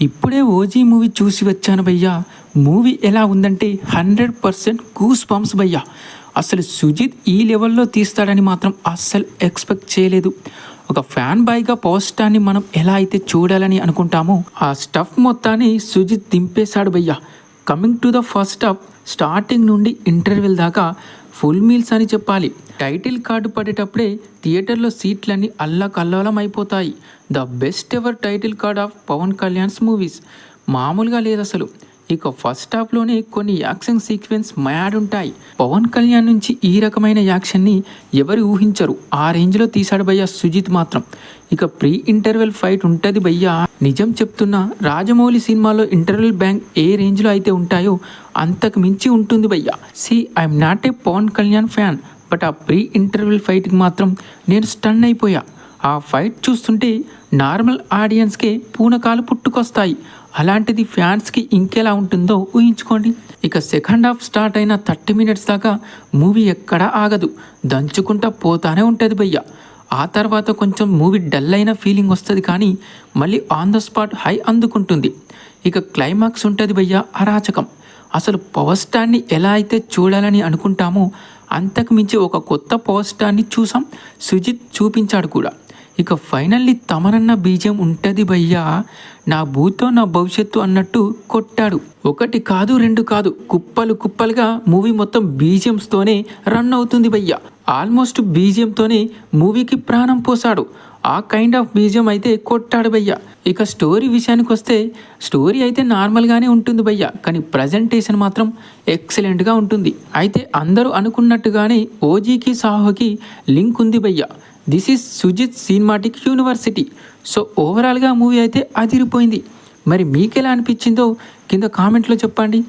ఇప్పుడే OG movie చూసి వచ్చాను భయ్యా. మూవీ ఎలా ఉందంటే హండ్రెడ్ పర్సెంట్ కూస్ పంప్స్ భయ్యా. అసలు సుజిత్ ఈ లెవెల్లో తీస్తాడని మాత్రం అస్సలు ఎక్స్పెక్ట్ చేయలేదు. ఒక ఫ్యాన్ బాయ్గా పవర్ స్టార్ని మనం ఎలా అయితే చూడాలని అనుకుంటామో ఆ స్టఫ్ మొత్తాన్ని సుజిత్ దింపేశాడు భయ్యా. Coming to the first stuff starting నుండి ఇంటర్వెల్ దాకా ఫుల్ మీల్స్ అని చెప్పాలి. టైటిల్ కార్డు పడేటప్పుడే థియేటర్లో సీట్లన్నీ అల్లకల్లోలం అయిపోతాయి the best ever title card of Pawan Kalyan's movies. మామూలుగా లేదు అసలు ఇక ఫస్ట్ హాఫ్లోనే కొన్ని యాక్షన్ సీక్వెన్స్ మ్యాడ్ ఉంటాయి పవన్ కళ్యాణ్ నుంచి ఈ రకమైన యాక్షన్ని ఎవరు ఊహించరు. ఆ రేంజ్లో తీశాడు భయ్యా సుజిత్ మాత్రం. ఇక ప్రీ ఇంటర్వెల్ ఫైట్ ఉంటుంది భయ్యా. నిజం చెప్తున్నా రాజమౌళి సినిమాలో ఇంటర్వెల్ బ్యాంక్ ఏ రేంజ్లో అయితే ఉంటాయో అంతకు మించి ఉంటుంది భయ్యా. See I'm not a Pawan Kalyan fan. But ఆ ప్రీ ఇంటర్వెల్ ఫైట్కి మాత్రం నేను స్టన్ అయిపోయా. ఆ ఫైట్ చూస్తుంటే నార్మల్ ఆడియన్స్కే పూనకాలు పుట్టుకొస్తాయి. అలాంటిది ఫ్యాన్స్కి ఇంకెలా ఉంటుందో ఊహించుకోండి. ఇక సెకండ్ హాఫ్ స్టార్ట్ అయిన థర్టీ మినిట్స్ దాకా మూవీ ఎక్కడా ఆగదు. దంచుకుంటా పోతానే ఉంటుంది భయ్య. ఆ తర్వాత కొంచెం మూవీ డల్ అయిన ఫీలింగ్ వస్తుంది కానీ మళ్ళీ ఆన్ ద స్పాట్ హై అందుకుంటుంది. ఇక క్లైమాక్స్ ఉంటుంది భయ్య అరాచకం. అసలు పవర్ స్టాండ్ని ఎలా అయితే చూడాలని అనుకుంటామో అంతకు మించి ఒక కొత్త పోస్టాన్ని చూసాం. సుజిత్ చూపించాడు కూడా. ఇక ఫైనల్లీ తమరన్న బీజం ఉంటుంది భయ్యా. నా భూతో నా భవిష్యత్తు అన్నట్టు కొట్టాడు. ఒకటి కాదు రెండు కాదు. కుప్పలు కుప్పలుగా మూవీ మొత్తం బీజియంస్తోనే రన్ అవుతుంది భయ్యా. ఆల్మోస్ట్ బీజియంతోనే మూవీకి ప్రాణం పోసాడు ఆ కైండ్ ఆఫ్ బీజియం అయితే కొట్టాడు భయ్య. ఇక స్టోరీ విషయానికి వస్తే స్టోరీ అయితే నార్మల్గానే ఉంటుంది భయ్య కానీ ప్రజెంటేషన్ మాత్రం ఎక్సలెంట్గా ఉంటుంది. అయితే అందరూ అనుకున్నట్టుగానే ఓజీకి సాహోకి లింక్ ఉంది భయ్య. This is Sujeeth cinematic universe so ఓవరాల్గా మూవీ అయితే అదిరిపోయింది. మరి మీకు ఎలా అనిపించిందో కింద కామెంట్లో చెప్పండి.